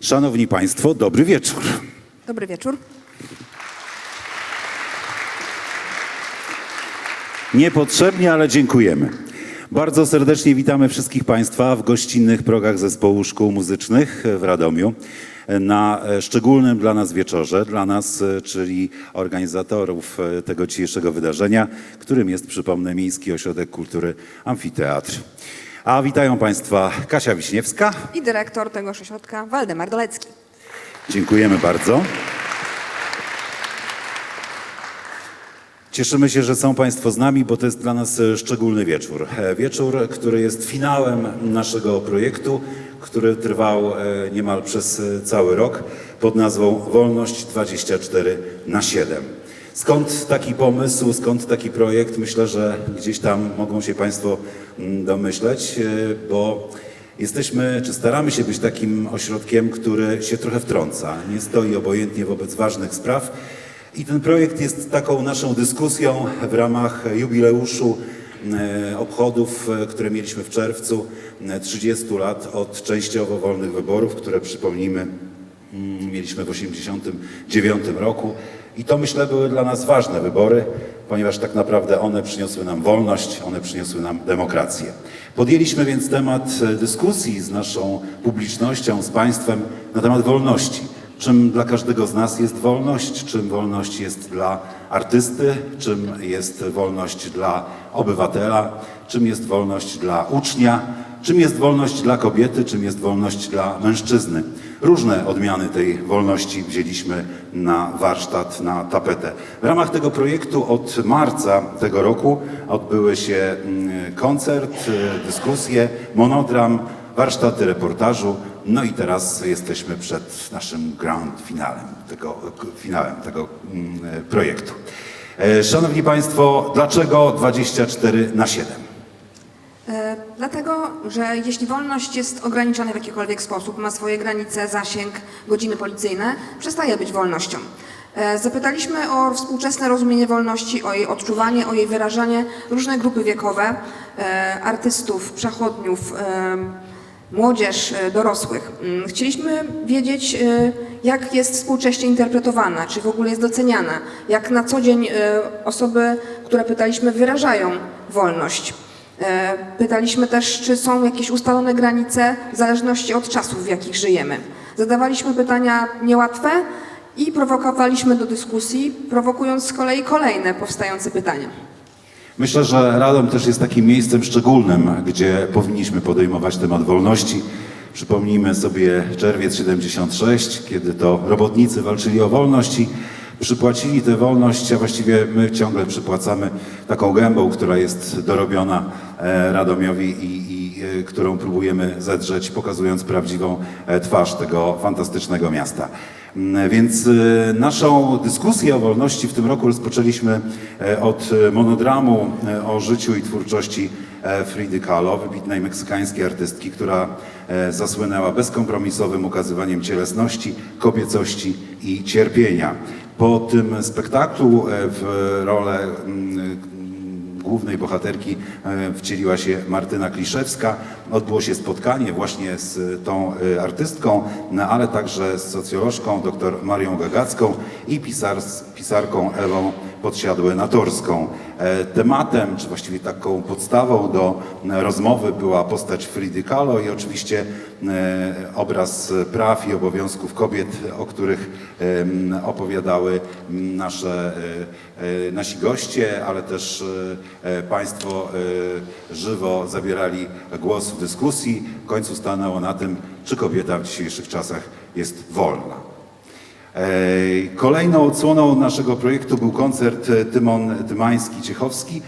Szanowni Państwo, dobry wieczór. Dobry wieczór. Niepotrzebnie, ale dziękujemy. Bardzo serdecznie witamy wszystkich Państwa w gościnnych progach zespołu szkół muzycznych w Radomiu na szczególnym dla nas wieczorze, dla nas, czyli organizatorów tego dzisiejszego wydarzenia, którym jest, przypomnę, Miejski Ośrodek Kultury Amfiteatr. A witają Państwa Kasia Wiśniewska. I dyrektor tegoż ośrodka Waldemar Dolecki. Dziękujemy bardzo. Cieszymy się, że są Państwo z nami, bo to jest dla nas e, szczególny wieczór. E, Wieczór, który jest finałem naszego projektu, który trwał e, niemal przez cały rok pod nazwą Wolność 24 na 7. Skąd taki pomysł, skąd taki projekt? Myślę, że gdzieś tam mogą się Państwo mm, domyśleć, e, bo Jesteśmy, czy staramy się być takim ośrodkiem, który się trochę wtrąca, nie stoi obojętnie wobec ważnych spraw. I ten projekt jest taką naszą dyskusją w ramach jubileuszu e, obchodów, e, które mieliśmy w czerwcu, e, 30 lat od częściowo wolnych wyborów, które przypomnijmy mm, mieliśmy w 1989 roku. I to myślę były dla nas ważne wybory, ponieważ tak naprawdę one przyniosły nam wolność, one przyniosły nam demokrację. Podjęliśmy więc temat e, dyskusji z naszą publicznością, z państwem na temat wolności. Czym dla każdego z nas jest wolność, czym wolność jest dla artysty, czym jest wolność dla obywatela, czym jest wolność dla ucznia, czym jest wolność dla kobiety, czym jest wolność dla mężczyzny. Różne odmiany tej wolności wzięliśmy na warsztat, na tapetę. W ramach tego projektu od marca tego roku odbyły się mm, koncert, y, dyskusje, monodram, warsztaty reportażu. No i teraz jesteśmy przed naszym grand finalem tego, finałem tego mm, projektu. E, Szanowni Państwo, dlaczego 24 na 7? Dlatego, że jeśli wolność jest ograniczona w jakikolwiek sposób, ma swoje granice, zasięg, godziny policyjne, przestaje być wolnością. E, zapytaliśmy o współczesne rozumienie wolności, o jej odczuwanie, o jej wyrażanie różne grupy wiekowe, e, artystów, przechodniów, e, młodzież, dorosłych. Mm, Chcieliśmy wiedzieć, jak jest współcześnie interpretowana, czy w ogóle jest doceniana, jak na co dzień osoby, które pytaliśmy, wyrażają wolność. E, Pytaliśmy też, czy są jakieś ustalone granice w zależności od czasów, w jakich żyjemy. Zadawaliśmy pytania niełatwe i prowokowaliśmy do dyskusji, prowokując z kolei kolejne powstające pytania. Myślę, że Radom też jest takim miejscem szczególnym, gdzie powinniśmy podejmować temat wolności. Przypomnijmy sobie czerwiec 76, kiedy to robotnicy walczyli o wolność przypłacili tę wolność, a właściwie my ciągle przypłacamy taką gębą, która jest dorobiona e, Radomiowi i, i e, którą próbujemy zedrzeć, pokazując prawdziwą e, twarz tego fantastycznego miasta. Mm, Więc naszą dyskusję o wolności w tym roku rozpoczęliśmy od monodramu o życiu i twórczości Fridy Kahlo, wybitnej meksykańskiej artystki, która e, zasłynęła bezkompromisowym ukazywaniem cielesności, kobiecości i cierpienia. Po tym spektaklu e, w rolę mm, głównej bohaterki e, wcieliła się Martyna Kliszewska. Odbyło się spotkanie właśnie z tą e, artystką, no, ale także z socjolożką dr Marią Gagacką i pisar, pisarką Ewą Podsiadłę-Natorską. E, Tematem, czy właściwie taką podstawą do e, rozmowy była postać Fridy Kahlo i oczywiście e, obraz praw i obowiązków kobiet, o których opowiadały nasze, nasi goście, ale też Państwo żywo zabierali głos w dyskusji. W końcu stanęło na tym, czy kobieta w dzisiejszych czasach jest wolna. Kolejną odsłoną naszego projektu był koncert Tymon Tymański-Ciechowski,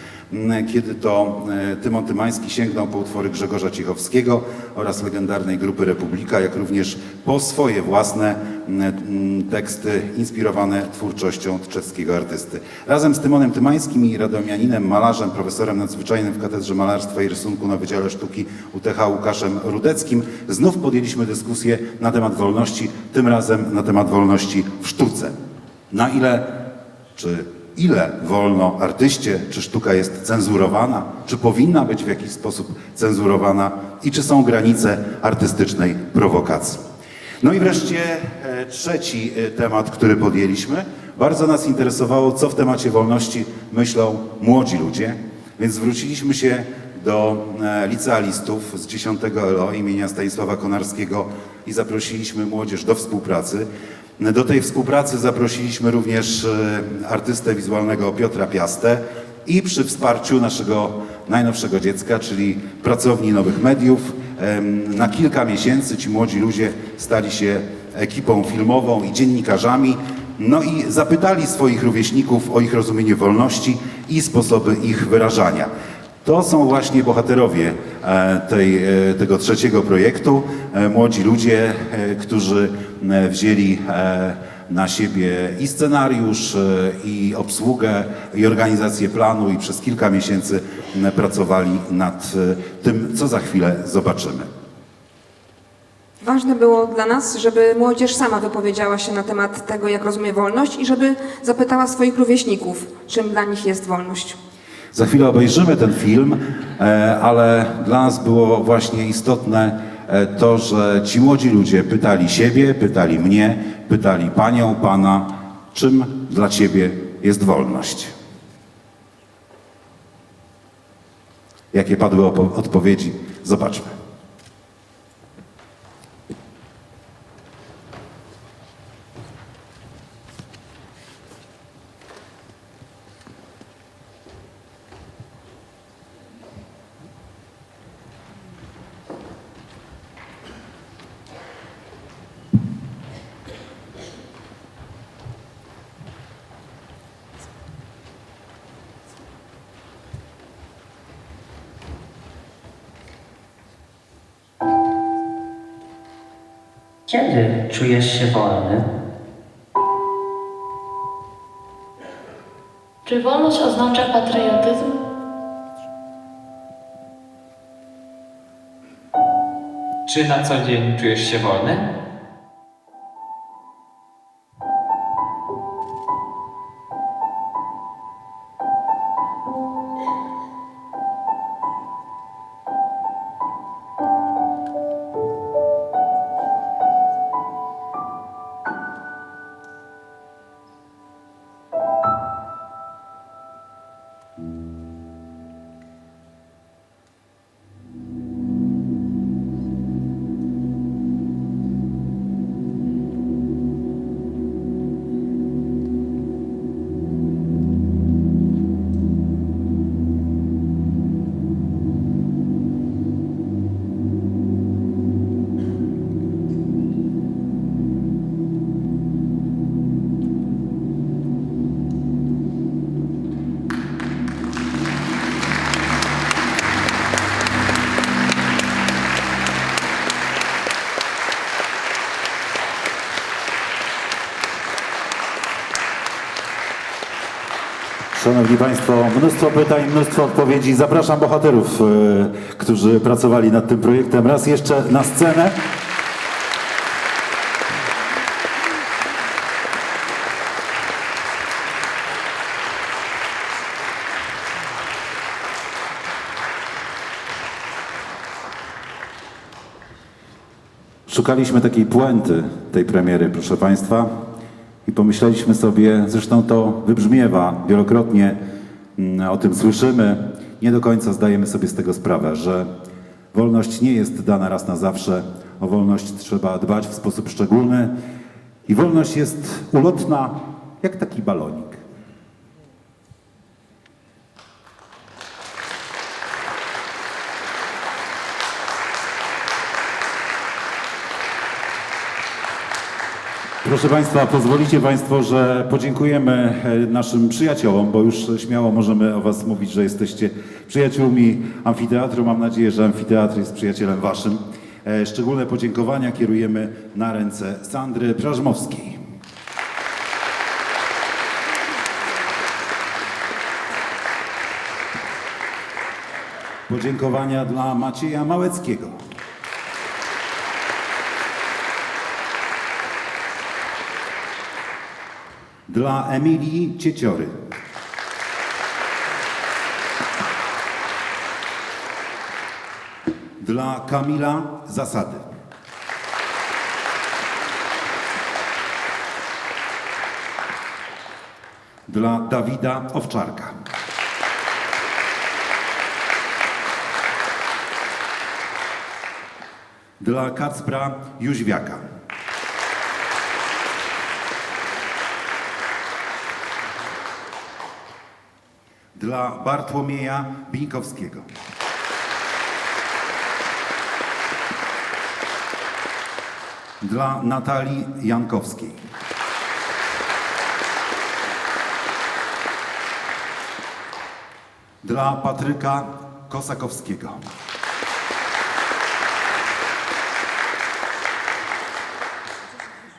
kiedy to e, Tymon Tymański sięgnął po utwory Grzegorza Ciechowskiego oraz legendarnej grupy Republika, jak również po swoje własne teksty inspirowane twórczością tczewskiego artysty. Razem z Tymonem Tymańskim i radomianinem, malarzem, profesorem nadzwyczajnym w Katedrze Malarstwa i Rysunku na Wydziale Sztuki UTH Łukaszem Rudeckim znów podjęliśmy dyskusję na temat wolności, tym razem na temat wolności w sztuce. Na ile, czy ile wolno artyście, czy sztuka jest cenzurowana, czy powinna być w jakiś sposób cenzurowana i czy są granice artystycznej prowokacji. No i wreszcie e, trzeci e, temat, który podjęliśmy. Bardzo nas interesowało, co w temacie wolności myślą młodzi ludzie, więc zwróciliśmy się do e, licealistów z 10 LO imienia Stanisława Konarskiego i zaprosiliśmy młodzież do współpracy. Do tej współpracy zaprosiliśmy również e, artystę wizualnego Piotra Piastę i przy wsparciu naszego najnowszego dziecka, czyli pracowni nowych mediów, na kilka miesięcy ci młodzi ludzie stali się ekipą filmową i dziennikarzami, no i zapytali swoich rówieśników o ich rozumienie wolności i sposoby ich wyrażania. To są właśnie bohaterowie e, tej, e, tego trzeciego projektu, młodzi ludzie, którzy wzięli e, na siebie i scenariusz, e, i obsługę, i organizację planu i przez kilka miesięcy pracowali nad e, tym, co za chwilę zobaczymy. Ważne było dla nas, żeby młodzież sama wypowiedziała się na temat tego, jak rozumie wolność i żeby zapytała swoich rówieśników, czym dla nich jest wolność. Za chwilę obejrzymy ten film, e, ale dla nas było właśnie istotne e, to, że ci młodzi ludzie pytali siebie, pytali mnie, pytali panią, pana, czym dla ciebie jest wolność. Jakie padły odpowiedzi? Zobaczmy. Kiedy czujesz się wolny? Czy wolność oznacza patriotyzm? Czy na co dzień czujesz się wolny? Szanowni Państwo, mnóstwo pytań, mnóstwo odpowiedzi. Zapraszam bohaterów, e, którzy pracowali nad tym projektem. Raz jeszcze na scenę. Szukaliśmy takiej puenty tej premiery, proszę Państwa, i pomyśleliśmy sobie, zresztą to wybrzmiewa wielokrotnie, mm, o tym słyszymy, nie do końca zdajemy sobie z tego sprawę, że wolność nie jest dana raz na zawsze, o wolność trzeba dbać w sposób szczególny. I wolność jest ulotna jak taki balonik. Proszę Państwa, pozwolicie Państwo, że podziękujemy e, naszym przyjaciołom, bo już śmiało możemy o Was mówić, że jesteście przyjaciółmi amfiteatru. Mam nadzieję, że amfiteatr jest przyjacielem Waszym. E, Szczególne podziękowania kierujemy na ręce Sandry Prażmowskiej. Podziękowania dla Macieja Małeckiego. dla Emilii Cieciory. Dla Kamila Zasady. Dla Dawida Owczarka. Dla Kacpra Jóźwiaka. Dla Bartłomieja Bińkowskiego. Dla Natalii Jankowskiej. Dla Patryka Kosakowskiego.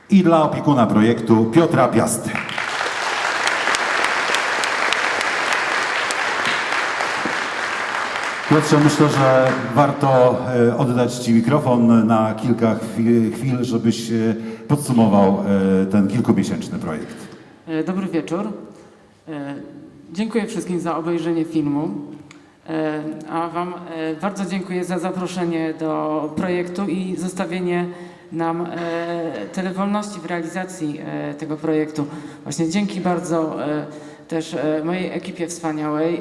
I dla opiekuna projektu Piotra Piasty. Piotrze, myślę, że warto e, oddać Ci mikrofon na kilka chwil, żebyś e, podsumował e, ten kilkumiesięczny projekt. Dobry wieczór. Dziękuję wszystkim za obejrzenie filmu. A Wam bardzo dziękuję za zaproszenie do projektu i zostawienie nam tyle wolności w realizacji tego projektu. Właśnie dzięki bardzo też mojej ekipie wspaniałej,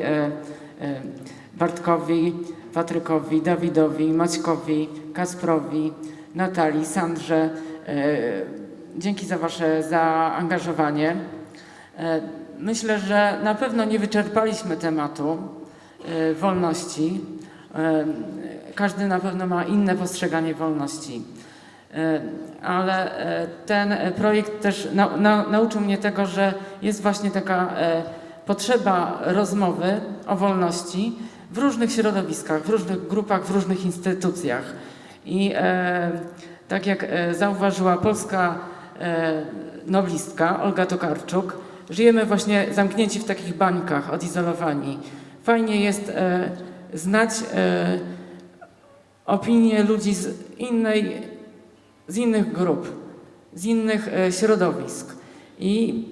Bartkowi, Patrykowi, Dawidowi, Maćkowi, Kasprowi, Natalii, Sandrze. E, Dzięki za Wasze zaangażowanie. E, Myślę, że na pewno nie wyczerpaliśmy tematu e, wolności. Każdy na pewno ma inne postrzeganie wolności. Ale ten projekt też nau- nau- nauczył mnie tego, że jest właśnie taka potrzeba rozmowy o wolności w różnych środowiskach, w różnych grupach, w różnych instytucjach. I e, tak jak e, zauważyła polska e, noblistka Olga Tokarczuk, żyjemy właśnie zamknięci w takich bańkach, odizolowani. Fajnie jest e, znać e, opinie ludzi z, innej, z innych grup, z innych e, środowisk i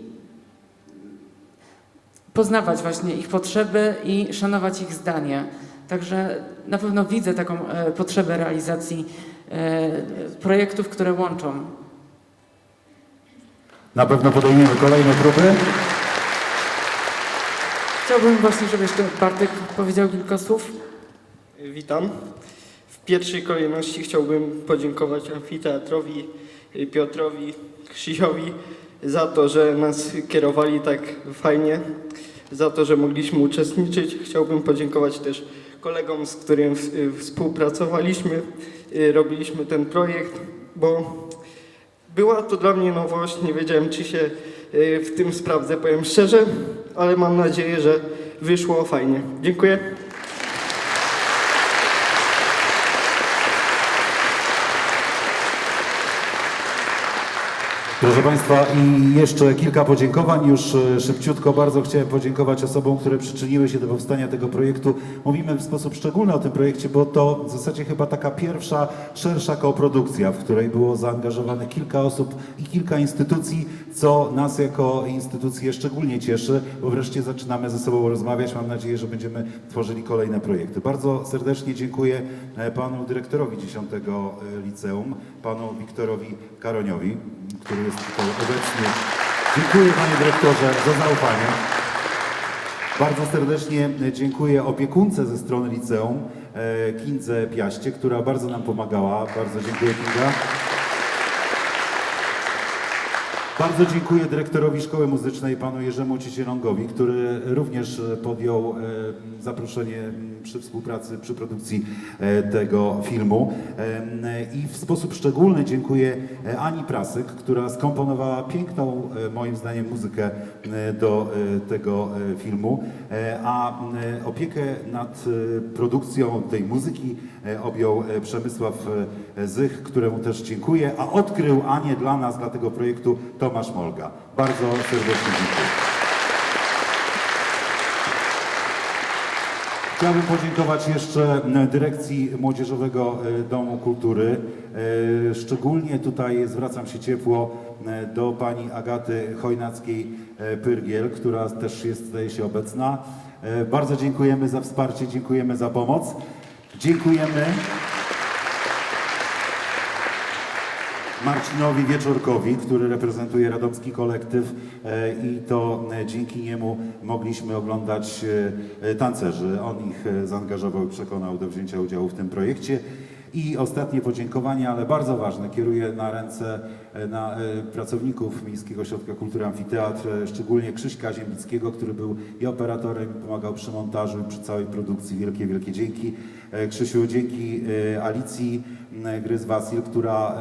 poznawać właśnie ich potrzeby i szanować ich zdanie. Także na pewno widzę taką e, potrzebę realizacji e, projektów, które łączą. Na pewno podejmiemy kolejne próby. Chciałbym właśnie, żeby jeszcze Bartek powiedział kilka słów. Witam. W pierwszej kolejności chciałbym podziękować amfiteatrowi, y, Piotrowi, Krzysiowi za to, że nas kierowali tak fajnie, za to, że mogliśmy uczestniczyć. Chciałbym podziękować też kolegom, z którym współpracowaliśmy, y, robiliśmy ten projekt, bo była to dla mnie nowość. Nie wiedziałem, czy się y, w tym sprawdzę, powiem szczerze, ale mam nadzieję, że wyszło fajnie. Dziękuję. Proszę Państwa, i jeszcze kilka podziękowań. Już e, szybciutko bardzo chciałem podziękować osobom, które przyczyniły się do powstania tego projektu. Mówimy w sposób szczególny o tym projekcie, bo to w zasadzie chyba taka pierwsza, szersza koprodukcja, w której było zaangażowane kilka osób i kilka instytucji, co nas jako instytucję szczególnie cieszy, bo wreszcie zaczynamy ze sobą rozmawiać. Mam nadzieję, że będziemy tworzyli kolejne projekty. Bardzo serdecznie dziękuję e, panu dyrektorowi 10 liceum, panu Wiktorowi Karoniowi, który jest tutaj obecny. Dziękuję panie dyrektorze za zaufanie. Bardzo serdecznie dziękuję opiekunce ze strony liceum, e, Kindze Piaście, która bardzo nam pomagała. Bardzo dziękuję Kinga. Bardzo dziękuję dyrektorowi Szkoły Muzycznej, panu Jerzemu Ciecielongowi, który również e, podjął e, zaproszenie przy współpracy, przy produkcji e, tego filmu. I w sposób szczególny dziękuję Ani Prasyk, która skomponowała piękną, moim zdaniem, muzykę do tego filmu, a opiekę nad produkcją tej muzyki objął Przemysław Zych, któremu też dziękuję, a odkrył Anię dla nas, dla tego projektu Tomasz Molga. Bardzo serdecznie dziękuję. Chciałbym podziękować jeszcze m, dyrekcji Młodzieżowego e, Domu Kultury. E, Szczególnie tutaj zwracam się ciepło e, do pani Agaty Chojnackiej-Pyrgiel, która też jest, zdaje się, obecna. E, Bardzo dziękujemy za wsparcie, dziękujemy za pomoc. Dziękujemy. Marcinowi Wieczorkowi, który reprezentuje radomski kolektyw e, i to e, dzięki niemu mogliśmy oglądać e, tancerzy. On ich zaangażował i przekonał do wzięcia udziału w tym projekcie. I ostatnie podziękowania, ale bardzo ważne, kieruję na ręce e, na e, pracowników Miejskiego Ośrodka Kultury Amfiteatr, e, szczególnie Krzyśka Ziembickiego, który był i operatorem, i pomagał przy montażu i przy całej produkcji. Wielkie, wielkie dzięki. Krzysiu, dzięki Alicji Gryz-Wasil, która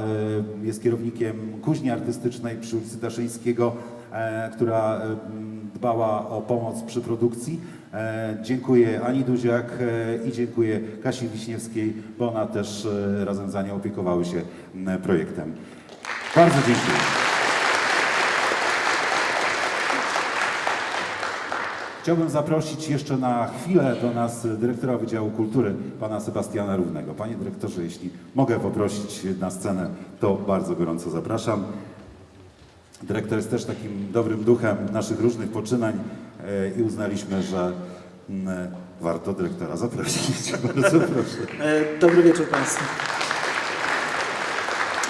jest kierownikiem kuźni artystycznej przy ulicy Daszyńskiego, która dbała o pomoc przy produkcji. E, Dziękuję Ani Duziak e, i dziękuję Kasi Wiśniewskiej, bo ona też e, razem za nią opiekowały się projektem. Bardzo dziękuję. Chciałbym zaprosić jeszcze na chwilę do nas dyrektora Wydziału Kultury, pana Sebastiana Równego. Panie dyrektorze, jeśli mogę poprosić na scenę, to bardzo gorąco zapraszam. Dyrektor jest też takim dobrym duchem naszych różnych poczynań e, i uznaliśmy, że mm, warto dyrektora zaprosić. Bardzo proszę. E, Dobry wieczór Państwu.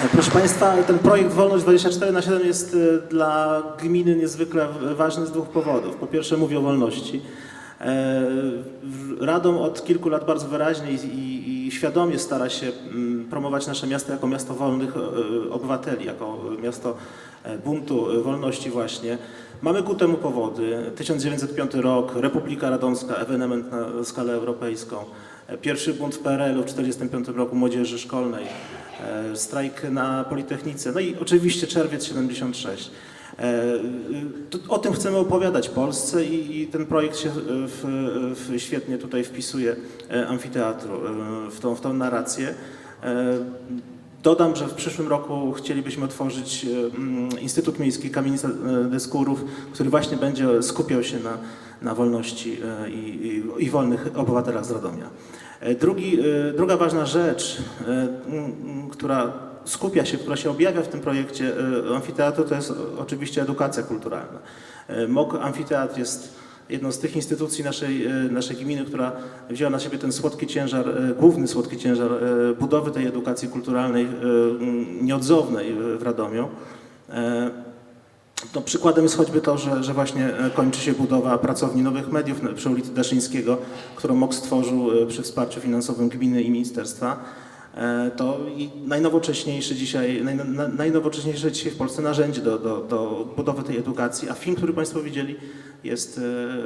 E, Proszę Państwa, ten projekt Wolność 24 na 7 jest e, dla gminy niezwykle ważny z dwóch powodów. Po pierwsze mówię o wolności. E, Radom od kilku lat bardzo wyraźnie i, i, świadomie stara się mm, promować nasze miasto jako miasto wolnych e, obywateli, jako miasto e, buntu, e, wolności właśnie. Mamy ku temu powody. 1905 rok, Republika Radomska, ewenement na skalę europejską. E, Pierwszy bunt w PRL-u w 1945 roku młodzieży szkolnej, e, strajk na Politechnice, no i oczywiście czerwiec 76. E, O tym chcemy opowiadać Polsce i, i ten projekt się w, w, świetnie tutaj wpisuje e, amfiteatru e, w tą, w tą narrację. E, Dodam, że w przyszłym roku chcielibyśmy otworzyć e, mm, Instytut Miejski Kamienica e, Dyskurów, który właśnie będzie skupiał się na, na wolności e, i, i, i wolnych obywatelach z Radomia. E, Drugi, e, druga ważna rzecz, e, która skupia się, która się objawia w tym projekcie e, amfiteatru, to jest oczywiście edukacja kulturalna. E, MOK Amfiteatr jest jedną z tych instytucji naszej, e, naszej gminy, która wzięła na siebie ten słodki ciężar, główny słodki ciężar budowy tej edukacji kulturalnej nieodzownej w Radomiu. No, przykładem jest choćby to, że, że właśnie e, kończy się budowa pracowni nowych mediów przy ulicy Daszyńskiego, którą MOK stworzył e, przy wsparciu finansowym gminy i ministerstwa. E, To i najnowocześniejsze dzisiaj, naj, na- najnowocześniejsze dzisiaj w Polsce narzędzie do, do, do budowy tej edukacji, a film, który Państwo widzieli, jest,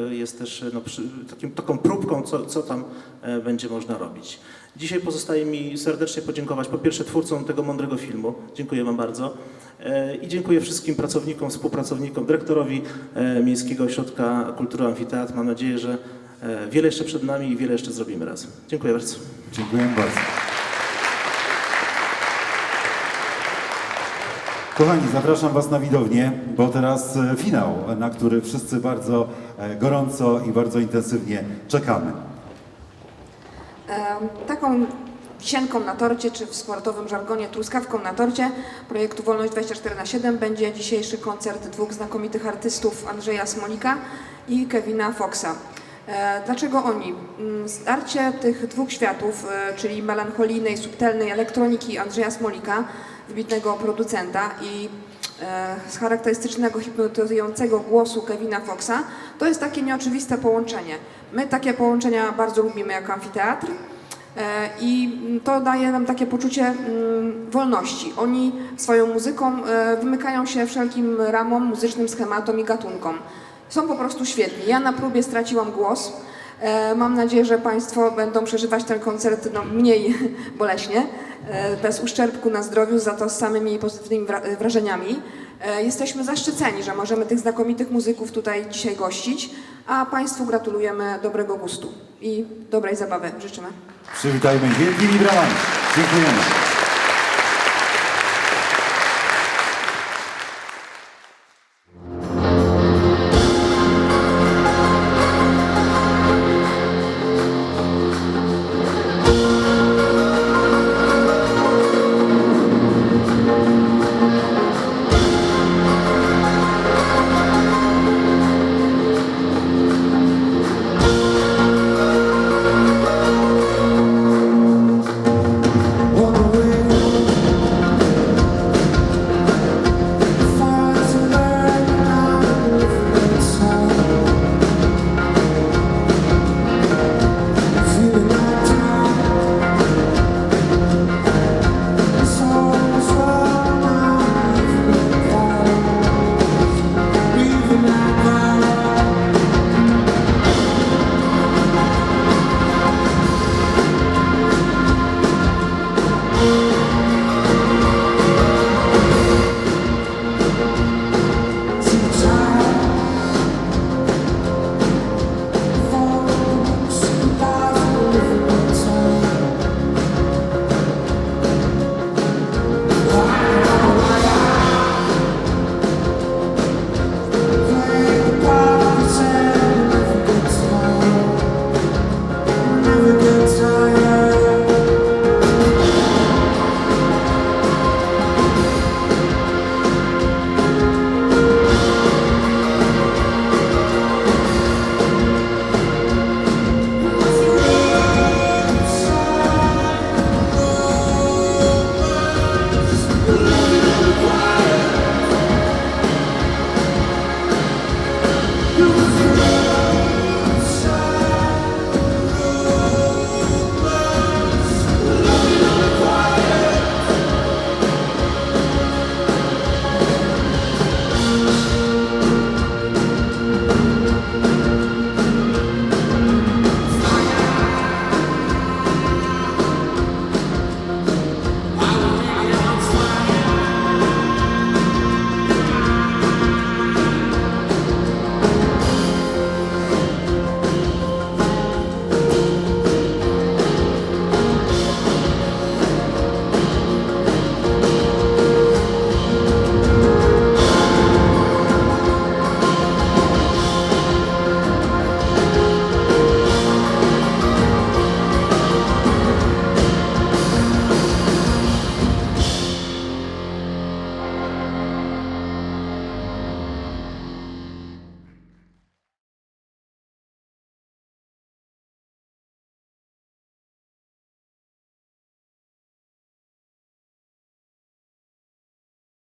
e, jest też no, przy, takim, taką próbką, co, co tam e, będzie można robić. Dzisiaj pozostaje mi serdecznie podziękować po pierwsze twórcom tego mądrego filmu, dziękuję Wam bardzo i dziękuję wszystkim pracownikom, współpracownikom, dyrektorowi Miejskiego Ośrodka Kultury Amfiteatr. Mam nadzieję, że wiele jeszcze przed nami i wiele jeszcze zrobimy razem. Dziękuję bardzo. Dziękuję bardzo. Kochani, zapraszam Was na widownię, bo teraz e, finał, na który wszyscy bardzo e, gorąco i bardzo intensywnie czekamy. E, Taką wisienką na torcie, czy w sportowym żargonie truskawką na torcie projektu Wolność 24 na 7 będzie dzisiejszy koncert dwóch znakomitych artystów Andrzeja Smolika i Kevina Foxa. Dlaczego oni? Mm, Starcie tych dwóch światów, czyli melancholijnej, subtelnej elektroniki Andrzeja Smolika, wybitnego producenta i e, z charakterystycznego, hipnotyzującego głosu Kevina Foxa, to jest takie nieoczywiste połączenie. My takie połączenia bardzo lubimy jako amfiteatr. E, I to daje nam takie poczucie mm, wolności. Oni swoją muzyką e, wymykają się wszelkim ramom, muzycznym schematom i gatunkom. Są po prostu świetni. Ja na próbie straciłam głos. Mam nadzieję, że Państwo będą przeżywać ten koncert no, mniej boleśnie, bez uszczerbku na zdrowiu, za to z samymi pozytywnymi wra- wrażeniami. E, Jesteśmy zaszczyceni, że możemy tych znakomitych muzyków tutaj dzisiaj gościć, a Państwu gratulujemy dobrego gustu i dobrej zabawy. Życzymy. Przywitajmy wielkimi brawami. Dziękujemy.